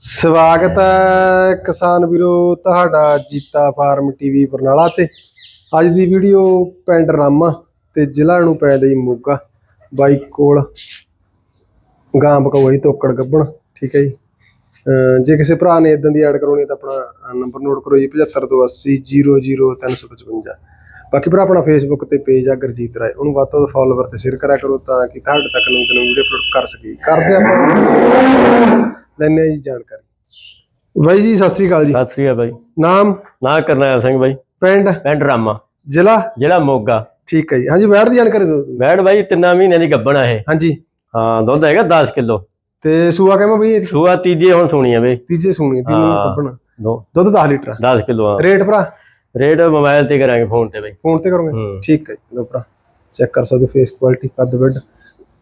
ਸਵਾਗਤ ਹੈ ਕਿਸਾਨ ਵੀਰੋ, ਤੁਹਾਡਾ ਜੀਤਾ ਫਾਰਮ ਟੀਵੀ ਬਰਨਾਲਾ ਤੇ। ਅੱਜ ਦੀ ਵੀਡੀਓ ਪਿੰਡ ਰਾਮਾ ਤੇ ਜ਼ਿਲ੍ਹਾ ਨੂੰ ਪੈਂਦਾ ਜੀ ਮੋਗਾ। ਬਾਈ ਕੋਲ ਗਾਂ ਬਕਵਾਈ ਤੋਕੜ ਗੱਬਣ, ਠੀਕ ਹੈ ਜੀ। ਜੇ ਕਿਸੇ ਭਰਾ ਨੇ ਇਦਾਂ ਦੀ ਐਡ ਕਰਾਉਣੀ ਹੈ ਤਾਂ ਆਪਣਾ ਨੰਬਰ ਨੋਟ ਕਰੋ ਜੀ 7528000355 ਬਾਕੀ ਭਰਾ, ਆਪਣਾ ਫੇਸਬੁੱਕ ਤੇ ਪੇਜ ਆ ਗੁਰਜੀਤ ਰਾਏ, ਉਹਨੂੰ ਵੱਧ ਤੋਂ ਵੱਧ ਫਾਲੋਵਰ ਤੇ ਸ਼ੇਅਰ ਕਰਿਆ ਕਰੋ ਤਾਂ ਕਿ ਤੁਹਾਡੇ ਤੱਕ ਨਵੀਂ ਤੋਂ ਨਵੀਂ ਵੀਡੀਓ ਅਪਲੋਡ ਕਰ ਸਕੀਏ। ਕਰਦੇ ਆਪਾਂ। ਲੈਣੇ ਆ ਜੀ ਜਾਣਕਾਰੀ। ਬਾਈ ਜੀ ਸਤਿ ਸ੍ਰੀ ਅਕਾਲ ਜੀ। ਸਤਿ ਸ੍ਰੀ ਅਕਾਲ ਬਾਈ। ਨਾਮ? ਨਾ ਕਰਨੈਲ ਸਿੰਘ ਬਾਈ। ਪਿੰਡ? ਪਿੰਡ ਰਾਮਾ। ਜ਼ਿਲ੍ਹਾ? ਜਿਹੜਾ ਮੋਗਾ। ਠੀਕ ਹੈ ਜੀ। ਹਾਂਜੀ ਵੈਟ ਦੀ ਜਾਣਕਾਰੀ ਦਿਓ ਬੈੜ ਬਾਈ ਤਿੰਨਾਂ ਮਹੀਨਿਆਂ ਦੀ ਗੱਬਣ ਆ ਇਹ। ਹਾਂਜੀ। ਹਾਂ ਦੁੱਧ ਹੈਗਾ 10 ਕਿਲੋ। ਤੇ ਸੂਆ ਕਹਿੰਦਾ ਬਈ? ਇਹਦੀ? ਸੂਆ ਤੀਜੀ ਹੁਣ ਸੁਣੀ ਆ ਬਈ। ਤੀਜੇ ਸੂਣੀ ਤਿੰਨ ਨੂੰ ਹਾਂ। ਕੱਢਣਾ ਦੋ। ਦੁੱਧ 10 ਲੀਟਰ 10 ਕਿਲੋ ਆ ਰੇਟ ਭਰਾ? ਰੇਟ ਮੋਬਾਈਲ ਤੇ ਕਰਾਂਗੇ ਫੋਨ ਤੇ ਬਾਈ। ਫੋਨ ਤੇ ਕਰੋਗੇ? ਹੂੰ। ਠੀਕ ਹੈ ਜੀ। ਲਓ ਭਰਾ ਚੈੱਕ ਕਰ ਸਕਦੇ ਫੇਸ ਕੁਆਲਿਟੀ ਕੱਦ ਬੈਡ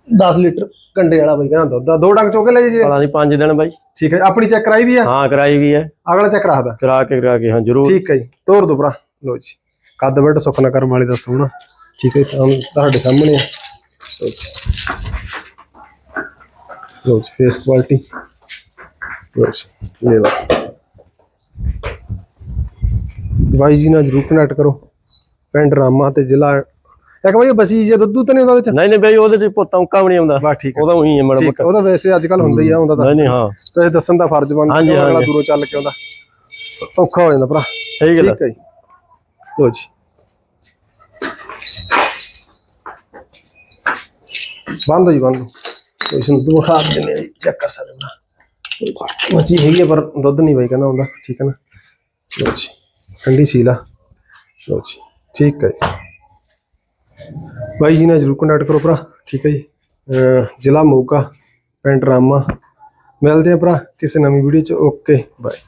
10 ਲੀਟਰ ਕੰਡੇ ਵਾਲਾ ਬਈ ਕਹਿੰਦਾ ਦੁੱਧ ਆ। ਦੋ ਡੰਗ ਚੋਕੇ ਲੈ ਜੀ ਪਤਾ ਨਹੀਂ 5 ਦਿਨ ਬਾਈ। ਠੀਕ ਹੈ ਆਪਣੀ ਚੈੱਕ ਕਰਾਈ ਵੀ ਆ ਹਾਂ ਕਰਾਈ ਵੀ ਹੈ। ਅਗਲਾ ਚੈੱਕ ਰੱਖਦਾ ਕਰਾ ਕੇ ਕਰਾ ਕੇ ਹਾਂ ਜਰੂਰ। ਠੀਕ ਹੈ ਜੀ ਤੋਰ ਦੋ ਭਰਾ। ਲਓ ਜੀ ਕੱਦ ਬੈਡ ਸੁਖਨਾ ਕਰਮ ਵਾਲੇ ਦਾ ਸੋਹਣਾ। ਠੀਕ ਹੈ ਤਾਂ ਤੁਹਾਡੇ ਸਾਹਮਣੇ ਆ। ਲਓ ਜੀ। ਫੇਸ ਕੁਆਲਿਟੀ ਲਓ ਜੀ ਲੈ ਲਓ। ਬਾਈ ਜੀ ਨਾਲ ਜਰੂਰ ਕਨੈਕਟ ਕਰੋ। ਪਿੰਡ ਰਾਮਾ ਤੇ ਜ਼ਿਲ੍ਹਾ ਇੱਕ ਵਾਰੀ ਬਸੀ ਜੇ ਦੁੱਧ ਤਾਂ ਨਹੀਂ ਹੁੰਦਾ ਉਹਦੇ ਚ ਨਹੀਂ ਨਹੀਂ ਬਾਈ ਉਹਦੇ ਚ ਪੋਤਾ ਵੀ ਨਹੀਂ ਆਉਂਦਾ। ਬਸ ਠੀਕ ਉਹਦਾ ਉਹੀ ਹੈ ਮੜਾ ਹੈ, ਉਹਦਾ ਵੈਸੇ ਅੱਜ ਕੱਲ ਹੁੰਦਾ ਹੀ ਆ ਹੁੰਦਾ ਤਾਂ। ਨਹੀਂ ਨਹੀਂ ਹਾਂ। ਤੇ ਦੱਸਣ ਦਾ ਫਰਜ਼ ਬਣਦਾ ਅਗਲਾ। ਦੂਰੋਂ ਚੱਲ ਕੇ ਆਉਂਦਾ। ਔਖਾ ਹੋ ਜਾਂਦਾ ਭਰਾ। ਸਹੀ ਗੱਲ। ਠੀਕ ਹੈ ਲੋ ਜੀ। ਬੰਦ ਹੋ ਜੀ ਬੰਦ। ਇਸ ਨੂੰ ਦੋ ਹਾਥ ਦਿੰਦੇ ਆ ਚੈੱਕ ਕਰ ਸਕਦੇ ਹੋ। ਮੱਛੀ ਹੈਗੀ ਆ ਪਰ ਦੁੱਧ ਨਹੀਂ ਬਾਈ ਕਹਿੰਦਾ ਹੁੰਦਾ। ਠੀਕ ਹੈ ਨਾ। ਲੋ ਜੀ। ਠੰਡੀ ਸੀਲਾ ਲੋ ਜੀ। ਠੀਕ ਹੈ ਬਾਈ ਜੀ ਨਾਲ ਜਰੂਰ ਕੰਟੈਕਟ ਕਰੋ ਭਰਾ, ਠੀਕ ਹੈ ਜੀ। ਜ਼ਿਲ੍ਹਾ ਮੋਗਾ, ਪਿੰਡ ਰਾਮਾ। ਮਿਲਦੇ ਆ ਭਰਾ ਕਿਸੇ ਨਵੀਂ ਵੀਡੀਓ ਚ, ਓਕੇ। ਬਾਏ